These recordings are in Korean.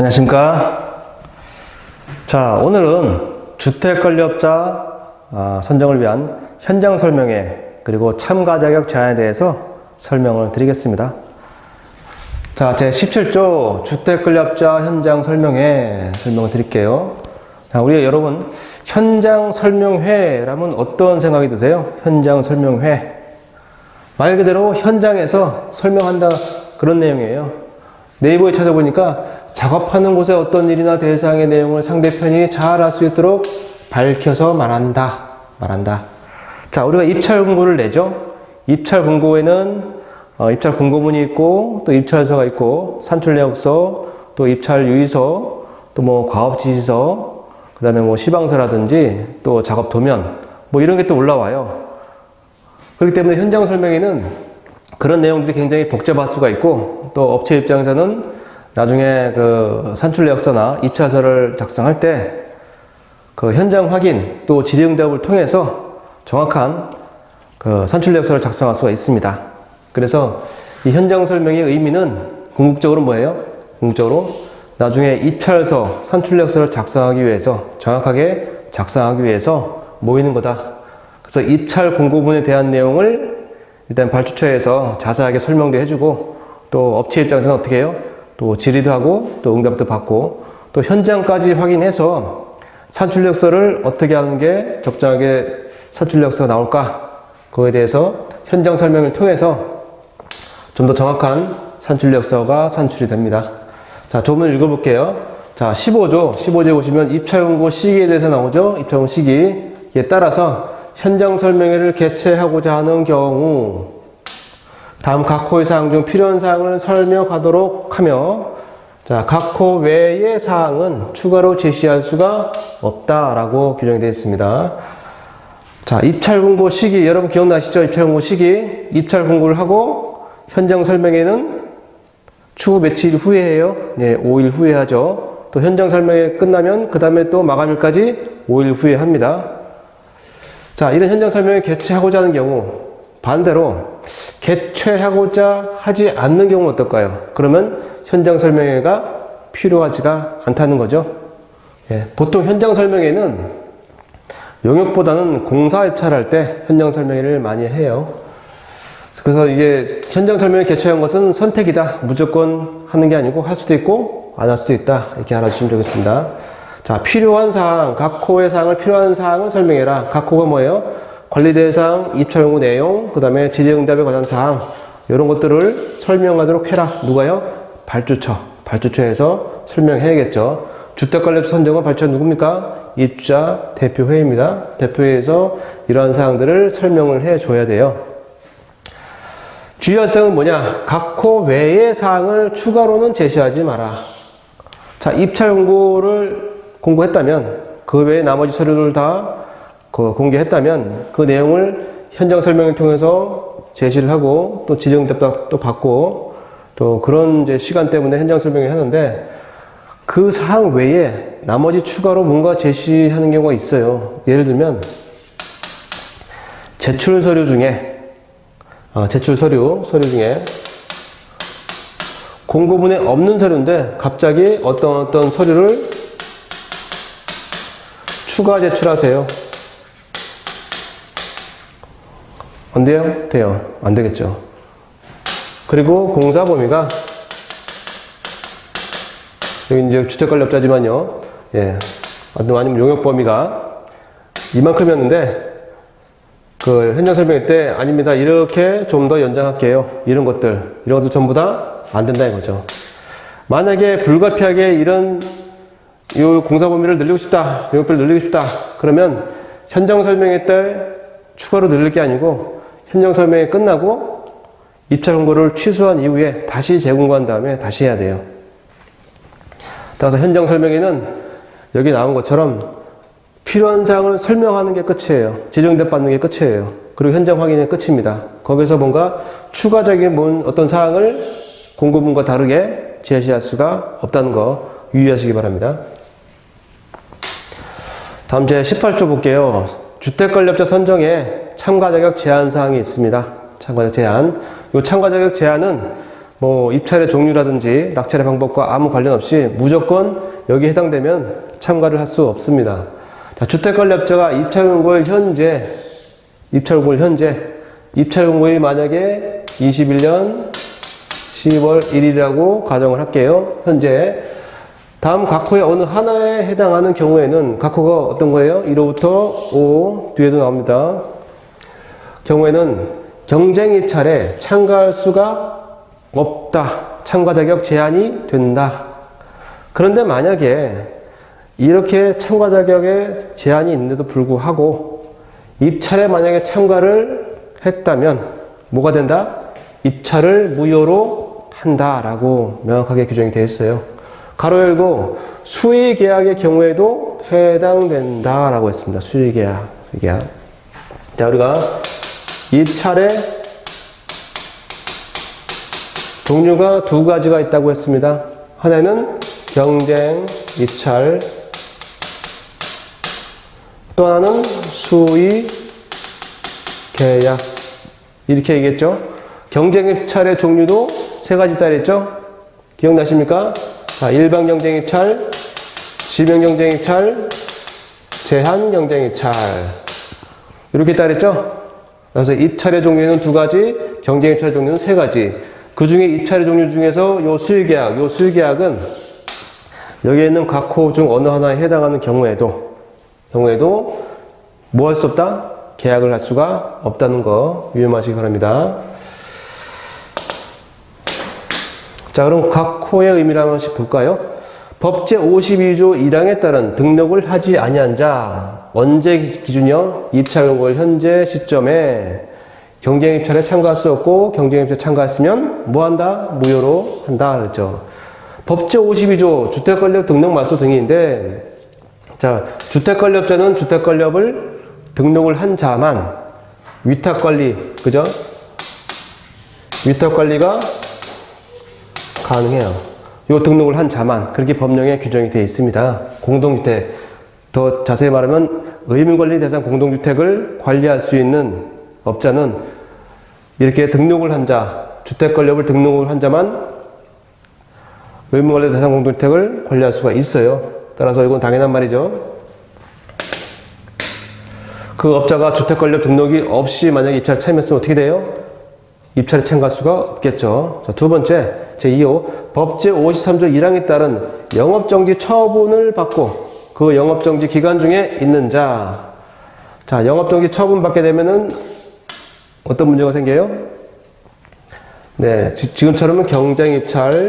안녕하십니까. 자, 오늘은 주택권리업자 아, 선정을 위한 현장 설명회 그리고 참가 자격 제한에 대해서 설명을 드리겠습니다. 자, 제 17조 주택권리업자 현장 설명회 설명을 드릴게요. 자, 우리 여러분 현장 설명회라면 어떤 생각이 드세요? 현장 설명회. 말 그대로 현장에서 설명한다 그런 내용이에요. 네이버에 찾아보니까 작업하는 곳에 어떤 일이나 대상의 내용을 상대편이 잘 알 수 있도록 밝혀서 말한다. 말한다. 자, 우리가 입찰 공고를 내죠. 입찰 공고에는 어, 입찰 공고문이 있고 또 입찰서가 있고 산출 내역서 또 입찰 유의서 또 뭐 과업 지시서 그다음에 뭐 시방서라든지 또 작업 도면 뭐 이런 게 또 올라와요. 그렇기 때문에 현장 설명에는 그런 내용들이 굉장히 복잡할 수가 있고 또 업체 입장에서는 나중에 그 산출 내역서나 입찰서를 작성할 때 그 현장 확인 또 질의응답을 통해서 정확한 그 산출 내역서를 작성할 수가 있습니다. 그래서 이 현장 설명의 의미는 궁극적으로 뭐예요? 궁극적으로 나중에 입찰서, 산출 내역서를 작성하기 위해서 정확하게 작성하기 위해서 모이는 거다. 그래서 입찰 공고문에 대한 내용을 일단 발주처에서 자세하게 설명도 해주고 또 업체 입장에서는 어떻게 해요? 또 질의도 하고 또 응답도 받고 또 현장까지 확인해서 산출력서를 어떻게 하는 게 적정하게 산출력서가 나올까? 그거에 대해서 현장 설명을 통해서 좀 더 정확한 산출력서가 산출이 됩니다. 자, 조문을 읽어볼게요. 자, 15조, 15조에 보시면 입찰공고 시기에 대해서 나오죠? 입찰공고 시기. 이에 따라서 현장 설명회를 개최하고자 하는 경우 다음 각 호의 사항 중 필요한 사항을 설명하도록 하며 자, 각호 외의 사항은 추가로 제시할 수가 없다라고 규정이 되어 있습니다. 자, 입찰 공고 시기 여러분 기억나시죠? 입찰 공고 시기 입찰 공고를 하고 현장 설명회는 추후 며칠 후에 해요. 네, 5일 후에 하죠. 또 현장 설명회 끝나면 그 다음에 또 마감일까지 5일 후에 합니다. 자, 이런 현장 설명회 개최하고자 하는 경우 반대로 개최하고자 하지 않는 경우는 어떨까요? 그러면 현장 설명회가 필요하지가 않다는 거죠. 예, 보통 현장 설명회는 용역보다는 공사 입찰할 때 현장 설명회를 많이 해요. 그래서 이제 현장 설명회 개최한 것은 선택이다. 무조건 하는 게 아니고 할 수도 있고 안 할 수도 있다. 이렇게 알아주시면 되겠습니다. 자, 필요한 사항, 각 호의 사항을 필요한 사항을 설명해라. 각 호가 뭐예요? 관리 대상, 입찰 용구 내용, 그 다음에 질의응답에 관한 사항, 이런 것들을 설명하도록 해라. 누가요? 발주처. 발주처에서 설명해야겠죠. 주택관리업 선정은 발주처 누굽니까? 입주자 대표회의입니다. 대표회에서 이러한 사항들을 설명을 해줘야 돼요. 주의할 사항은 뭐냐? 각호 외의 사항을 추가로는 제시하지 마라. 자, 입찰 공고를 공고했다면 그 외에 나머지 서류를 다 그 공개했다면 그 내용을 현장 설명을 통해서 제시를 하고 또 지정답도 또 받고 또 그런 이제 시간 때문에 현장 설명을 하는데 그 사항 외에 나머지 추가로 뭔가 제시하는 경우가 있어요. 예를 들면 제출 서류 중에 어, 제출 서류 서류 중에 공고문에 없는 서류인데 갑자기 어떤 어떤 서류를 추가 제출하세요. 안 돼요? 돼요. 안 되겠죠. 그리고 공사 범위가 여기 이제 주택관리 업자지만요. 예. 아니면 용역 범위가 이만큼이었는데 그 현장 설명회 때 아닙니다. 이렇게 좀 더 연장할게요. 이런 것들 이런 것들 전부 다 안 된다 이거죠. 만약에 불가피하게 이런 이 공사 범위를 늘리고 싶다, 용역비를 늘리고 싶다. 그러면 현장 설명회 때 추가로 늘릴 게 아니고 현장 설명회 끝나고 입찰 공고를 취소한 이후에 다시 재공고한 다음에 다시 해야 돼요. 따라서 현장 설명회는 여기 나온 것처럼 필요한 사항을 설명하는 게 끝이에요. 지정대 받는 게 끝이에요. 그리고 현장 확인이 끝입니다. 거기서 뭔가 추가적인 뭔 어떤 사항을 공고문과 다르게 제시할 수가 없다는 거 유의하시기 바랍니다. 다음 제 18조 볼게요. 주택관리업자 선정에 참가 자격 제한 사항이 있습니다. 참가 자격 제한. 이 참가 자격 제한은 뭐 입찰의 종류라든지 낙찰의 방법과 아무 관련 없이 무조건 여기에 해당되면 참가를 할 수 없습니다. 자, 주택관리업자가 입찰 공고일 현재 입찰 공고일 현재 입찰 공고일이 만약에 21년 10월 1일이라고 가정을 할게요. 현재 다음 각호의 어느 하나에 해당하는 경우에는 각호가 어떤 거예요? 1호부터 5 뒤에도 나옵니다. 경우에는 경쟁 입찰에 참가할 수가 없다. 참가 자격 제한이 된다. 그런데 만약에 이렇게 참가 자격에 제한이 있는데도 불구하고 입찰에 만약에 참가를 했다면 뭐가 된다? 입찰을 무효로 한다라고 명확하게 규정이 되어 있어요. 가로 열고 수의 계약의 경우에도 해당된다라고 했습니다. 수의 계약, 계약. 자, 우리가 입찰에 종류가 두 가지가 있다고 했습니다. 하나는 경쟁 입찰, 또 하나는 수의 계약. 이렇게 얘기했죠. 경쟁 입찰의 종류도 세 가지 따르했죠. 기억나십니까? 자, 일반 경쟁 입찰, 지명 경쟁 입찰, 제한 경쟁 입찰. 이렇게 따르했죠. 그래서 입찰의 종류는 두 가지, 경쟁 입찰의 종류는 세 가지. 그 중에 입찰의 종류 중에서 요 수의계약, 요 수의계약은 여기에 있는 각 호 중 어느 하나에 해당하는 경우에도, 경우에도 뭐 할 수 없다? 계약을 할 수가 없다는 거 유념하시기 바랍니다. 자, 그럼 각 호의 의미를 한번씩 볼까요? 법제 52조 1항에 따른 등록을 하지 아니한 자 언제 기준이요? 입찰 공고일 현재 시점에 경쟁 입찰에 참가할 수 없고 경쟁 입찰에 참가했으면 뭐 한다? 무효로 한다 그랬죠. 법제 52조 주택권력 등록 말소 등인데 자 주택권력자는 주택권력을 등록을 한 자만 위탁관리 그죠? 위탁관리가 가능해요. 요 등록을 한 자만 그렇게 법령에 규정이 되어 있습니다. 공동주택 더 자세히 말하면 의무관리 대상 공동주택을 관리할 수 있는 업자는 이렇게 등록을 한 자, 주택 권력을 등록을 한 자만 의무관리 대상 공동주택을 관리할 수가 있어요. 따라서 이건 당연한 말이죠. 그 업자가 주택 권력 등록이 없이 만약에 입찰에 참여했으면 어떻게 돼요? 입찰에 참가할 수가 없겠죠. 자, 두 번째, 제2호 법제 53조 1항에 따른 영업정지 처분을 받고 그 영업정지 기간 중에 있는 자. 자, 영업정지 처분 받게 되면은 어떤 문제가 생겨요? 네, 지, 지금처럼은 경쟁 입찰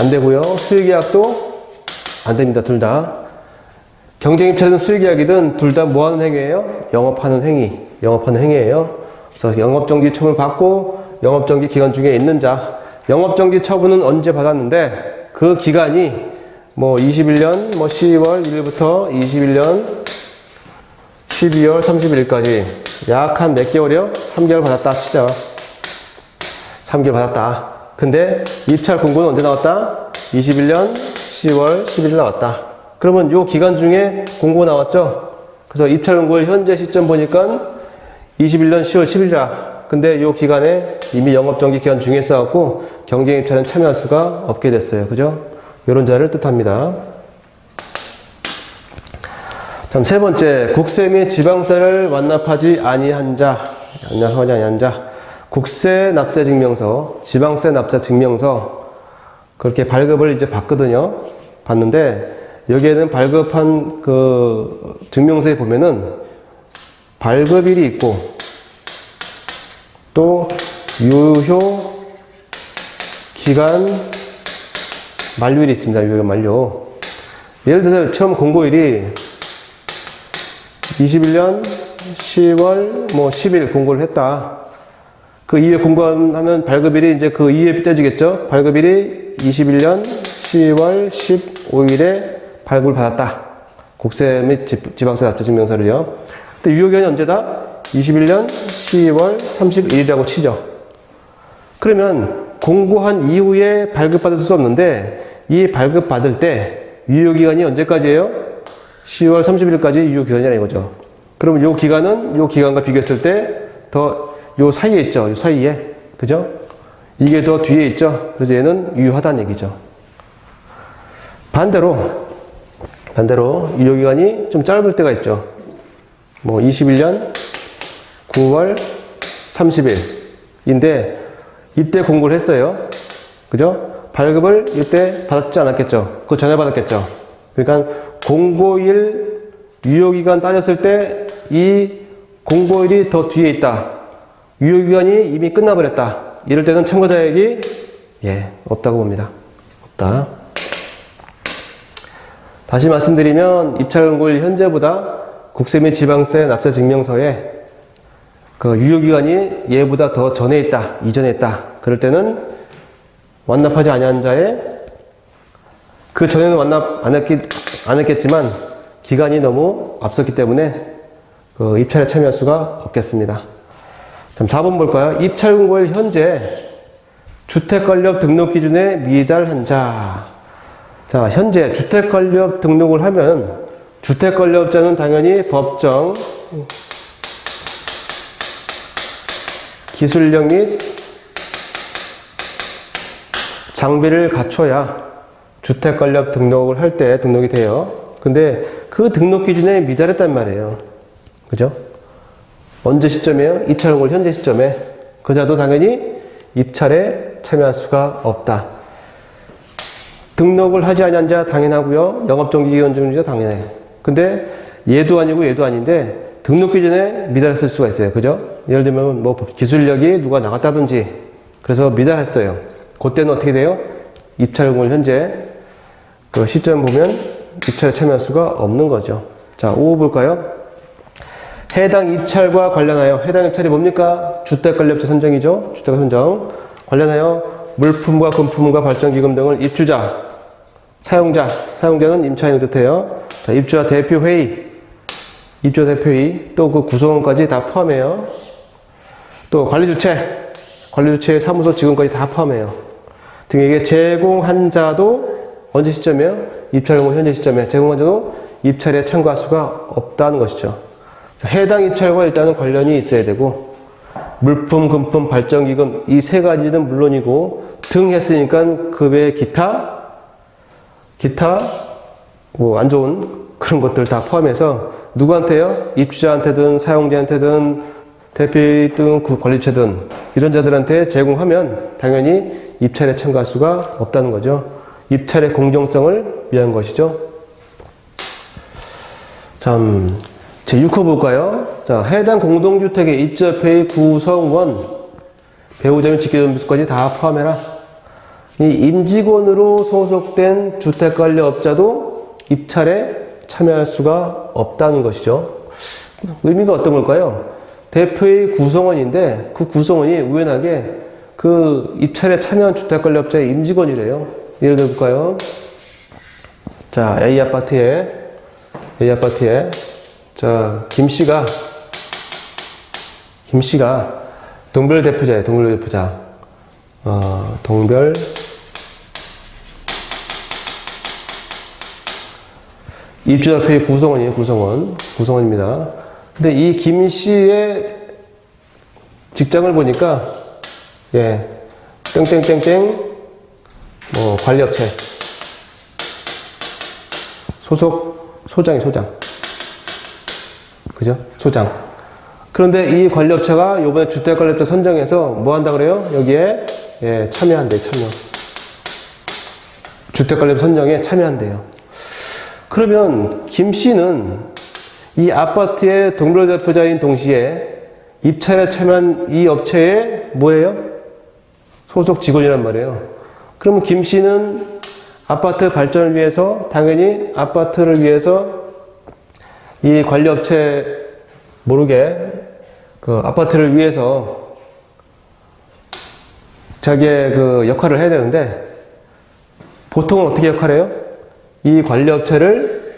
안 되고요. 수익계약도 안 됩니다. 둘 다. 경쟁 입찰이든 수익계약이든 둘 다 뭐 하는 행위예요? 영업하는 행위. 영업하는 행위예요. 그래서 영업정지 처분 받고 영업정지 기간 중에 있는 자. 영업정지 처분은 언제 받았는데 그 기간이 뭐 21년 뭐 10월 1일부터 21년 12월 31일까지 약 한 몇 개월이요? 3개월 받았다 치죠. 3개월 받았다. 근데 입찰 공고는 언제 나왔다? 21년 10월 11일 나왔다. 그러면 요 기간 중에 공고 나왔죠? 그래서 입찰 공고일 현재 시점 보니까 21년 10월 10일이라. 근데 요 기간에 이미 영업정지 기간 중에 있어갖고 경쟁 입찰은 참여할 수가 없게 됐어요. 그죠? 요런 자를 뜻합니다. 참, 세 번째, 국세 및 지방세를 완납하지 아니한 자, 완납하지 아니한 자, 국세 납세 증명서, 지방세 납세 증명서, 그렇게 발급을 이제 받거든요. 받는데, 여기에는 발급한 그 증명서에 보면은 발급일이 있고, 또 유효 기간 만료일이 있습니다. 유효 만료. 예를 들어서 처음 공고일이 21년 10월 뭐 10일 공고를 했다. 그 이후에 공고하면 발급일이 이제 그 이후에 떼지겠죠. 발급일이 21년 10월 15일에 발급을 받았다. 국세 및 지- 지방세 납세 증명서를요. 근데 유효기간이 언제다? 21년 10월 31일이라고 치죠. 그러면 공고한 이후에 발급받을 수 없는데 이 발급받을 때 유효기간이 언제까지예요? 10월 30일까지 유효기간이라는 거죠. 그러면 요 기간은 요 기간과 비교했을 때 더 요 사이에 있죠. 요 사이에 그죠? 이게 더 뒤에 있죠? 그래서 얘는 유효하다는 얘기죠. 반대로, 반대로 유효기간이 좀 짧을 때가 있죠. 뭐 21년 9월 30일인데 이때 공고를 했어요. 그죠? 발급을 이때 받았지 않았겠죠? 그 전에 받았겠죠? 그러니까 공고일 유효기간 따졌을 때 이 공고일이 더 뒤에 있다. 유효기간이 이미 끝나버렸다. 이럴 때는 참고자액이 예, 없다고 봅니다. 없다. 다시 말씀드리면 입찰 공고일 현재보다 국세 및 지방세 납세 증명서에 그 유효기간이 얘보다 더 전에 있다, 이전에 있다. 그럴 때는 완납하지 아니한 자의 그 전에는 완납 안, 했기, 안 했겠지만 기간이 너무 앞섰기 때문에 그 입찰에 참여할 수가 없겠습니다. 자, 4번 볼까요? 입찰공고일 현재 주택관리업 등록 기준에 미달한 자. 자, 현재 주택관리업 등록을 하면 주택관리업자는 당연히 법정 기술력 및 장비를 갖춰야 주택관리업 등록을 할 때 등록이 돼요. 근데 그 등록 기준에 미달했단 말이에요. 그죠? 언제 시점이에요? 입찰 공고일 현재 시점에. 그자도 당연히 입찰에 참여할 수가 없다. 등록을 하지 아니한 자 당연하고요. 영업정지 기간 중자 당연해요. 근데 얘도 아니고 얘도 아닌데 등록 기준에 미달했을 수가 있어요. 그죠? 예를 들면 뭐 기술력이 누가 나갔다든지 그래서 미달했어요. 그때는 어떻게 돼요? 입찰공을 현재 그 시점 보면 입찰에 참여할 수가 없는 거죠. 자, 5호 볼까요? 해당 입찰과 관련하여 해당 입찰이 뭡니까? 주택관리업체 선정이죠. 주택 선정 관련하여 물품과 금품과 발전기금 등을 입주자, 사용자, 사용자는 임차인을 뜻해요. 자, 입주자 대표 회의, 입주자 대표회의, 또그 구성원까지 다 포함해요. 또 관리 주체, 관리 주체의 사무소 직원까지 다 포함해요. 등에게 제공한 자도 언제 시점이에요? 입찰공 현재 시점에 제공한 자도 입찰에 참가할 수가 없다는 것이죠. 자, 해당 입찰과 일단은 관련이 있어야 되고 물품, 금품, 발전기금 이 세 가지는 물론이고 등 했으니까 그 외에 기타 기타 뭐 안 좋은 그런 것들 다 포함해서 누구한테요? 입주자한테든 사용자한테든 대표 등그 관리체든 이런 자들한테 제공하면 당연히 입찰에 참가할 수가 없다는 거죠. 입찰의 공정성을 위한 것이죠. 참, 제 6호 볼까요? 자, 해당 공동주택의 입주협회의 구성원, 배우자 및 직계존비수까지 다 포함해라. 이 임직원으로 소속된 주택관리업자도 입찰에 참여할 수가 없다는 것이죠. 의미가 어떤 걸까요? 대표의 구성원인데 그 구성원이 우연하게 그 입찰에 참여한 주택관리업자의 임직원이래요. 예를 들어 볼까요? 자, A 아파트에 A 아파트에 자, 김 씨가 김 씨가 동별 대표자예요. 동별 대표자. 어, 동별 입주자표의 구성원이에요. 구성원. 구성원입니다. 근데 이 김 씨의 직장을 보니까 예. 땡땡땡땡 뭐 관리업체 소속 소장이 소장. 그죠? 소장. 그런데 이 관리업체가 요번에 주택관리업체 선정해서 뭐 한다 그래요? 여기에 예, 참여한대, 참여. 주택관리업 선정에 참여한대요. 그러면 김 씨는 이 아파트의 동료 대표자인 동시에 입찰에 참여한 이 업체의 뭐예요? 소속 직원이란 말이에요. 그러면 김 씨는 아파트 발전을 위해서 당연히 아파트를 위해서 이 관리 업체 모르게 그 아파트를 위해서 자기의 그 역할을 해야 되는데 보통은 어떻게 역할해요? 이 관리업체를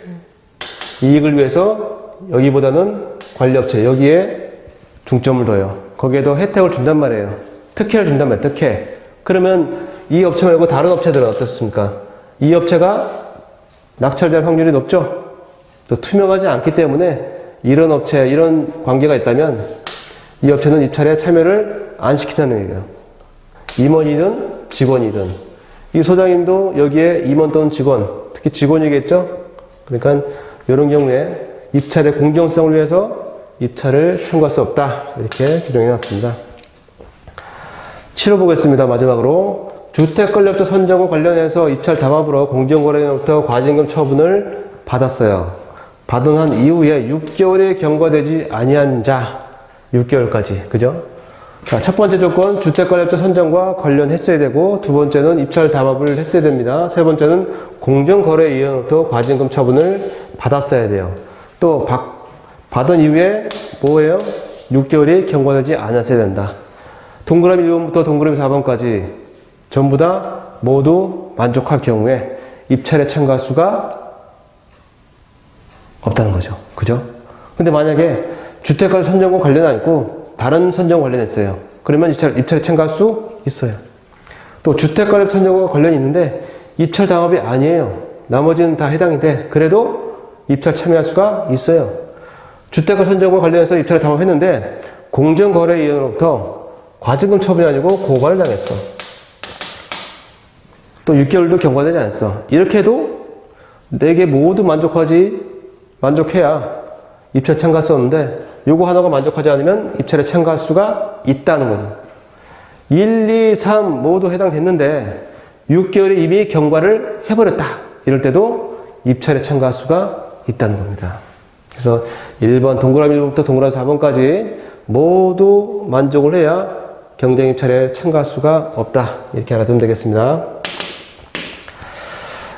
이익을 위해서 여기보다는 관리업체 여기에 중점을 둬요. 거기에 더 혜택을 준단 말이에요. 특혜를 준단 말이에요. 특혜. 그러면 이 업체 말고 다른 업체들은 어떻습니까? 이 업체가 낙찰될 확률이 높죠? 또 투명하지 않기 때문에 이런 업체, 이런 관계가 있다면 이 업체는 입찰에 참여를 안 시킨다는 얘기예요. 임원이든 직원이든 이 소장님도 여기에 임원 또는 직원, 특히 직원이겠죠? 그러니까 이런 경우에 입찰의 공정성을 위해서 입찰을 청구할 수 없다. 이렇게 규정해 놨습니다. 치러 보겠습니다. 마지막으로 주택권력자 선정과 관련해서 입찰 담합으로 공정거래로부터 과징금 처분을 받았어요. 받은 한 이후에 6개월이 경과되지 아니한 자 6개월까지 그죠? 자, 첫 번째 조건 주택권력자 선정과 관련했어야 되고 두 번째는 입찰 담합을 했어야 됩니다. 세 번째는 공정거래위원회로부터 과징금 처분을 받았어야 돼요. 또 받, 받은 이후에 뭐예요? 6개월이 경과되지 않았어야 된다. 동그라미 1번부터 동그라미 4번까지 전부 다 모두 만족할 경우에 입찰에 참가할 수가 없다는 거죠. 그죠? 근데 만약에 주택가 선정과 관련 안 있고 다른 선정 관련했어요. 그러면 입찰, 입찰에 참가할 수 있어요. 또 주택가입 선정과 관련이 있는데 입찰 당합이 아니에요. 나머지는 다 해당이 돼. 그래도 입찰 참여할 수가 있어요. 주택가 선정과 관련해서 입찰을 당합했는데 공정거래위원회로부터 과징금 처분이 아니고 고발을 당했어. 또 6개월도 경과되지 않았어. 이렇게 해도 네개 모두 만족하지 만족해야 입찰 참가할 수 없는데 요거 하나가 만족하지 않으면 입찰에 참가할 수가 있다는 거죠. 1, 2, 3 모두 해당됐는데 6개월에 이미 경과를 해버렸다. 이럴 때도 입찰에 참가할 수가 있다는 겁니다. 그래서 1번 동그라미 1번부터 동그라미 4번까지 모두 만족을 해야 경쟁 입찰에 참가할 수가 없다. 이렇게 알아두면 되겠습니다.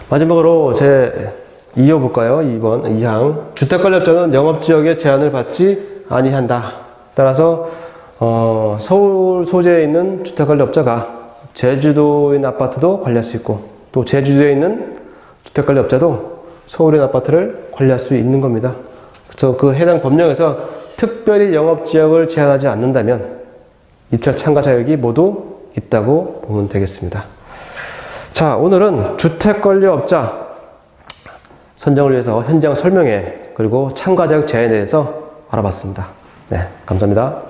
마지막으로 제 이어볼까요? 2번, 2항. 주택관리업자는 영업지역에 제한을 받지 아니한다. 따라서, 어, 서울 소재에 있는 주택관리업자가 제주도에 있는 아파트도 관리할 수 있고, 또 제주도에 있는 주택관리업자도 있는 아파트를 관리할 수 있는 겁니다. 그래서 그 해당 법령에서 특별히 영업지역을 제한하지 않는다면 입찰 참가 자격이 모두 있다고 보면 되겠습니다. 자, 오늘은 주택관리업자 선정을 위해서 현장 설명회 그리고 참가 자격 제한에 대해서 알아봤습니다. 네, 감사합니다.